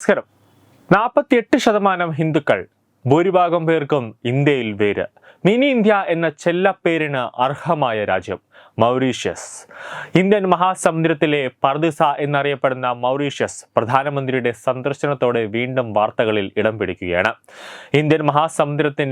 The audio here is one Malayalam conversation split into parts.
നമസ്കാരം. നാൽപ്പത്തിയെട്ട് ശതമാനം ഹിന്ദുക്കൾ ഭൂരിഭാഗം പേർക്കും ഇന്ത്യയിൽ വേര്. മിനി ഇന്ത്യ എന്ന ചെല്ലപ്പേരിന് അർഹമായ രാജ്യം മൗറീഷ്യസ്. ഇന്ത്യൻ മഹാസമുദ്രത്തിലെ പർദിസ എന്നറിയപ്പെടുന്ന മൗറീഷ്യസ് പ്രധാനമന്ത്രിയുടെ സന്ദർശനത്തോടെ വീണ്ടും വാർത്തകളിൽ ഇടം പിടിക്കുകയാണ്. ഇന്ത്യൻ മഹാസമുദ്രത്തിൽ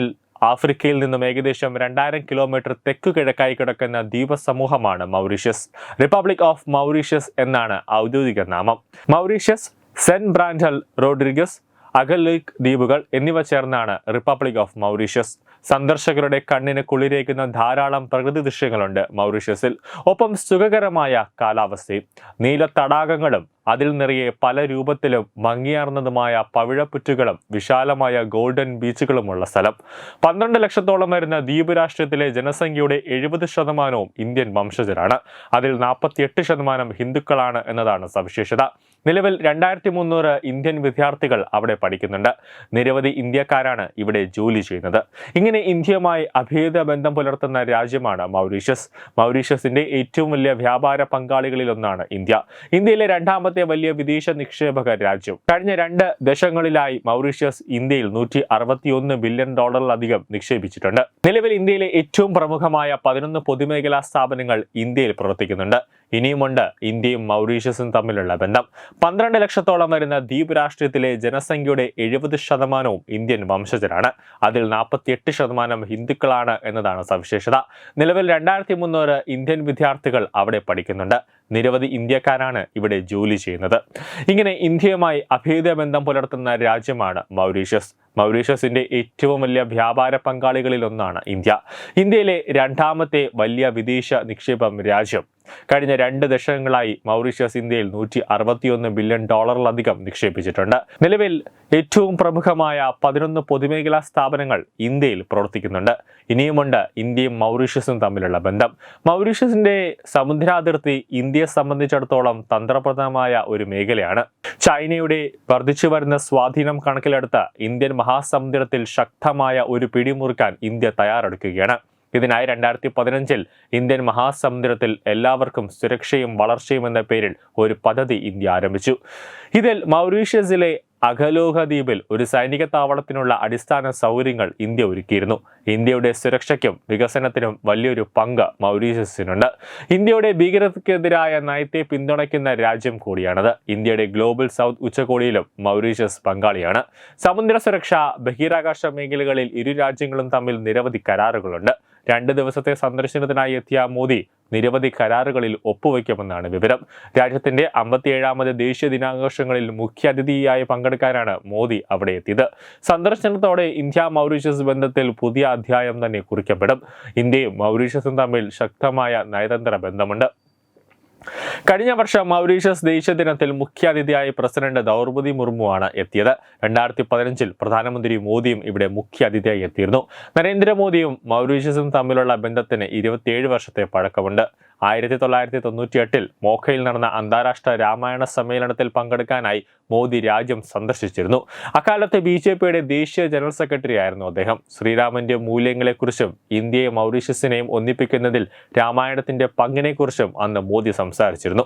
ആഫ്രിക്കയിൽ നിന്നും ഏകദേശം രണ്ടായിരം കിലോമീറ്റർ തെക്കു കിഴക്കായി കിടക്കുന്ന ദ്വീപസമൂഹമാണ് മൗറീഷ്യസ്. റിപ്പബ്ലിക് ഓഫ് മൗറീഷ്യസ് എന്നാണ് ഔദ്യോഗിക നാമം. Mauritius Saint Brandon Rodrigues Agalega ദ്വീപുകൾ എന്നിവ ചേർന്നാണ് റിപ്പബ്ലിക് ഓഫ് മൗറീഷ്യസ്. സന്ദർശകരുടെ കണ്ണിന് കുളിരേക്കുന്ന ധാരാളം പ്രകൃതി ദൃശ്യങ്ങളുണ്ട് മൗറീഷ്യസിൽ. ഒപ്പം സുഖകരമായ കാലാവസ്ഥയും നീല തടാകങ്ങളും അതിൽ നിറയെ പല രൂപത്തിലും ഭംഗിയാർന്നതുമായ പവിഴപ്പുറ്റുകളും വിശാലമായ ഗോൾഡൻ ബീച്ചുകളുമുള്ള സ്ഥലം. പന്ത്രണ്ട് ലക്ഷത്തോളം വരുന്ന ദ്വീപ് രാഷ്ട്രത്തിലെ ജനസംഖ്യയുടെ എഴുപത് ശതമാനവും ഇന്ത്യൻ വംശജരാണ്. അതിൽ നാൽപ്പത്തിയെട്ട് ശതമാനം ഹിന്ദുക്കളാണ് എന്നതാണ് സവിശേഷത. നിലവിൽ രണ്ടായിരത്തി മുന്നൂറ് ഇന്ത്യൻ വിദ്യാർത്ഥികൾ അവിടെ പഠിക്കുന്നുണ്ട്. നിരവധി ഇന്ത്യക്കാരാണ് ഇവിടെ ജോലി ചെയ്യുന്നത്. ഇങ്ങനെ ഇന്ത്യയുമായി അഭേദ ബന്ധം പുലർത്തുന്ന രാജ്യമാണ് മൗറീഷ്യസ്. മൗറീഷ്യസിന്റെ ഏറ്റവും വലിയ വ്യാപാര പങ്കാളികളിലൊന്നാണ് ഇന്ത്യ. ഇന്ത്യയിലെ രണ്ടാമത്തെ വലിയ വിദേശ നിക്ഷേപക രാജ്യം. കഴിഞ്ഞ രണ്ട് ദശകങ്ങളിലായി മൗറീഷ്യസ് ഇന്ത്യയിൽ നൂറ്റി അറുപത്തിയൊന്ന് ബില്യൺ ഡോളറിലധികം നിക്ഷേപിച്ചിട്ടുണ്ട്. നിലവിൽ ഇന്ത്യയിലെ ഏറ്റവും പ്രമുഖമായ പതിനൊന്ന് പൊതുമേഖലാ സ്ഥാപനങ്ങൾ ഇന്ത്യയിൽ പ്രവർത്തിക്കുന്നുണ്ട്. ഇനിയുമുണ്ട് ഇന്ത്യയും മൗറീഷ്യസും തമ്മിലുള്ള ബന്ധം. പന്ത്രണ്ട് ലക്ഷത്തോളം വരുന്ന ദ്വീപ് രാഷ്ട്രീയത്തിലെ ജനസംഖ്യയുടെ എഴുപത് ശതമാനവും ഇന്ത്യൻ വംശജരാണ്. അതിൽ നാൽപ്പത്തിയെട്ട് ശതമാനം ഹിന്ദുക്കളാണ് എന്നതാണ് സവിശേഷത. നിലവിൽ രണ്ടായിരത്തി മുന്നൂറ് ഇന്ത്യൻ വിദ്യാർത്ഥികൾ അവിടെ പഠിക്കുന്നുണ്ട്. നിരവധി ഇന്ത്യക്കാരാണ് ഇവിടെ ജോലി ചെയ്യുന്നത്. ഇങ്ങനെ ഇന്ത്യയുമായി അഭേദ ബന്ധം പുലർത്തുന്ന രാജ്യമാണ് മൗറീഷ്യസ്. മൗറീഷ്യസിന്റെ ഏറ്റവും വലിയ വ്യാപാര പങ്കാളികളിൽ ഒന്നാണ് ഇന്ത്യ. ഇന്ത്യയിലെ രണ്ടാമത്തെ വലിയ വിദേശ നിക്ഷേപം രാജ്യം കഴിഞ്ഞ രണ്ട് ദശകങ്ങളായി മൗറീഷ്യസ് ഇന്ത്യയിൽ നൂറ്റി അറുപത്തിയൊന്ന് ബില്യൺ ഡോളറിലധികം നിക്ഷേപിച്ചിട്ടുണ്ട്. നിലവിൽ ഏറ്റവും പ്രമുഖമായ പതിനൊന്ന് പൊതുമേഖലാ സ്ഥാപനങ്ങൾ ഇന്ത്യയിൽ പ്രവർത്തിക്കുന്നുണ്ട്. ഇനിയുമുണ്ട് ഇന്ത്യയും മൗറീഷ്യസും തമ്മിലുള്ള ബന്ധം. മൗറീഷ്യസിന്റെ സമുദ്രാതിർത്തി ഇന്ത്യയെ സംബന്ധിച്ചിടത്തോളം തന്ത്രപ്രദമായ ഒരു മേഖലയാണ്. ചൈനയുടെ വർദ്ധിച്ചു വരുന്ന സ്വാധീനം കണക്കിലെടുത്ത് ഇന്ത്യൻ മഹാസമുദ്രത്തിൽ ശക്തമായ ഒരു പിടിമുറുക്കാൻ ഇന്ത്യ തയ്യാറെടുക്കുകയാണ്. ഇതിനായി രണ്ടായിരത്തി പതിനഞ്ചിൽ ഇന്ത്യൻ മഹാസമുദ്രത്തിൽ എല്ലാവർക്കും സുരക്ഷയും വളർച്ചയും എന്ന പേരിൽ ഒരു പദ്ധതി ഇന്ത്യ ആരംഭിച്ചു. ഇതിൽ മൗറീഷ്യസിലെ അഖലോഹ ദ്വീപിൽ ഒരു സൈനിക താവളത്തിനുള്ള അടിസ്ഥാന സൗകര്യങ്ങൾ ഇന്ത്യ ഒരുക്കിയിരുന്നു. ഇന്ത്യയുടെ സുരക്ഷയ്ക്കും വികസനത്തിനും വലിയൊരു പങ്ക് മൗറീഷ്യസിനുണ്ട്. ഇന്ത്യയുടെ ഭീകരതയ്ക്കെതിരായ നയത്തെ പിന്തുണയ്ക്കുന്ന രാജ്യം കൂടിയാണത്. ഇന്ത്യയുടെ ഗ്ലോബൽ സൗത്ത് ഉച്ചകോടിയിലും മൗറീഷ്യസ് പങ്കാളിയാണ്. സമുദ്ര സുരക്ഷ ബഹിരാകാശ മേഖലകളിൽ ഇരു രാജ്യങ്ങളും തമ്മിൽ നിരവധി കരാറുകളുണ്ട്. രണ്ട് ദിവസത്തെ സന്ദർശനത്തിനായി എത്തിയ മോദി നിരവധി കരാറുകളിൽ ഒപ്പുവയ്ക്കുമെന്നാണ് വിവരം. രാജ്യത്തിന്റെ അമ്പത്തിയേഴാമത് ദേശീയ ദിനാഘോഷങ്ങളിൽ മുഖ്യാതിഥിയായി പങ്കെടുക്കാനാണ് മോദി അവിടെ എത്തിയത്. സന്ദർശനത്തോടെ ഇന്ത്യ മൗറീഷ്യസ് ബന്ധത്തിൽ പുതിയ അധ്യായം തന്നെ കുറിക്കപ്പെടും. ഇന്ത്യയും മൗറീഷ്യസും തമ്മിൽ ശക്തമായ നയതന്ത്ര ബന്ധമുണ്ട്. കഴിഞ്ഞ വർഷം മൗറീഷ്യസ് ദേശീയ ദിനത്തിൽ മുഖ്യാതിഥിയായി പ്രസിഡന്റ് ദ്രൗപതി മുർമുവാണ് എത്തിയത്. രണ്ടായിരത്തി പതിനഞ്ചിൽ പ്രധാനമന്ത്രി മോദിയും ഇവിടെ മുഖ്യാതിഥിയായി എത്തിയിരുന്നു. നരേന്ദ്രമോദിയും മൗറീഷ്യസും തമ്മിലുള്ള ബന്ധത്തിന് ഇരുപത്തിയേഴ് വർഷത്തെ പഴക്കമുണ്ട്. ആയിരത്തി തൊള്ളായിരത്തി തൊണ്ണൂറ്റിയെട്ടിൽ മോഖയിൽ നടന്ന അന്താരാഷ്ട്ര രാമായണ സമ്മേളനത്തിൽ പങ്കെടുക്കാനായി മോദി രാജ്യം സന്ദർശിച്ചിരുന്നു. അക്കാലത്തെ ബി ജെ പിയുടെ ദേശീയ ജനറൽ സെക്രട്ടറി ആയിരുന്നു അദ്ദേഹം. ശ്രീരാമന്റെ മൂല്യങ്ങളെക്കുറിച്ചും ഇന്ത്യയെ മൗറീഷ്യസിനെയും ഒന്നിപ്പിക്കുന്നതിൽ രാമായണത്തിന്റെ പങ്കിനെക്കുറിച്ചും അന്ന് മോദി സംസാരിച്ചിരുന്നു.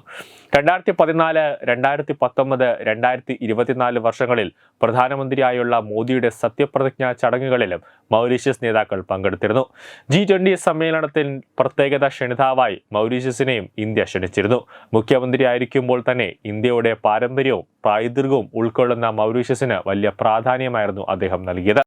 രണ്ടായിരത്തി പതിനാല് രണ്ടായിരത്തി പത്തൊമ്പത് രണ്ടായിരത്തി ഇരുപത്തിനാല് വർഷങ്ങളിൽ പ്രധാനമന്ത്രിയായുള്ള മോദിയുടെ സത്യപ്രതിജ്ഞാ ചടങ്ങുകളിലും മൗറീഷ്യസ് നേതാക്കൾ പങ്കെടുത്തിരുന്നു. ജി ട്വന്റി സമ്മേളനത്തിൽ പ്രത്യേകത ക്ഷണിതാവായി മൗറീഷ്യസിനെയും ഇന്ത്യ ക്ഷണിച്ചിരുന്നു. മുഖ്യമന്ത്രിയായിരിക്കുമ്പോൾ തന്നെ ഇന്ത്യയുടെ പാരമ്പര്യവും പൈതൃകവും ഉൾക്കൊള്ളുന്ന മൗറീഷ്യസിന് വലിയ പ്രാധാന്യമായിരുന്നു അദ്ദേഹം നൽകിയത്.